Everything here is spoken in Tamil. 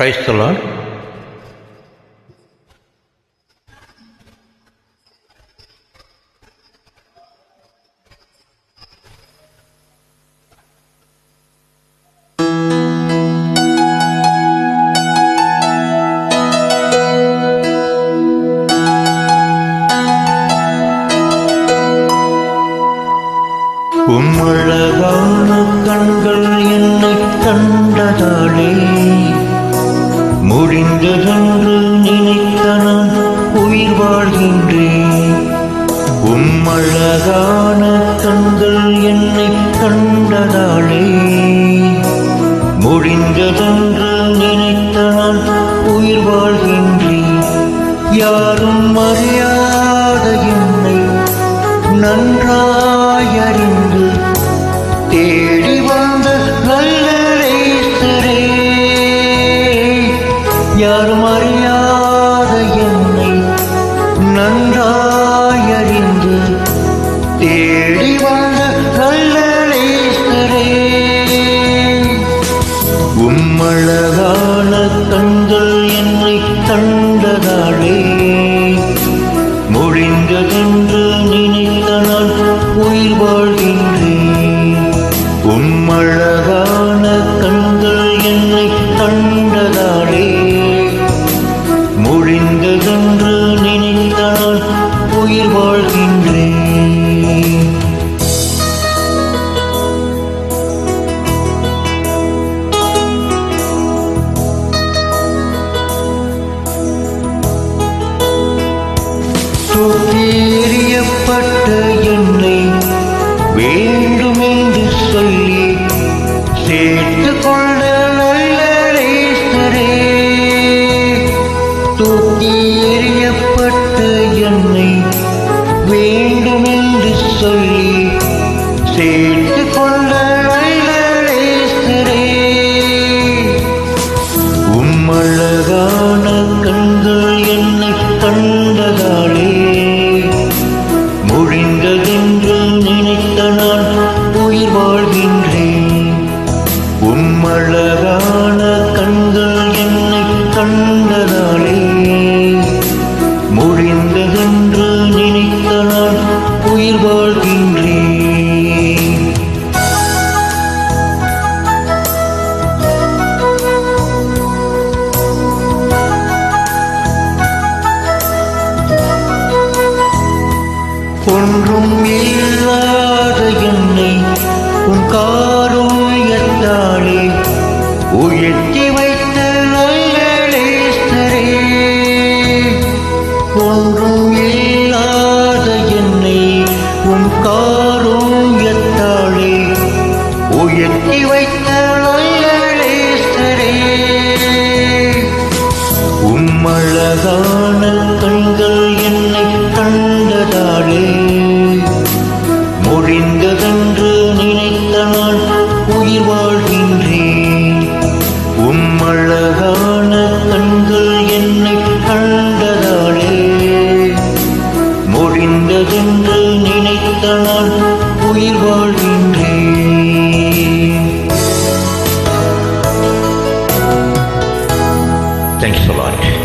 கிரைஸ்தலால் உம்மழகான கண்கள் என்னை கண்டதாளே உண்டதென்று நினைத்த நான் உயிர் வாழ்கின்றேன். உம்மழகான கண்கள் என்னை yarma ஏற்பட்ட என்னை வேண்டுமென்று சொல்லி சேர்த்து கொண்ட நல்ல நேசரே தூக்கி எறியப்பட்ட என்னை வேண்டுமென்று சொல்லி சேர்த்து கொள்கின்றேன் ஒன்றும் இல்லாத என்னை உன் காரோயத்தாளே உயர்த்தி வை நல்லதென்று நினைத்த நான் உயிர் வாழ்கின்றேன் Thank you so much.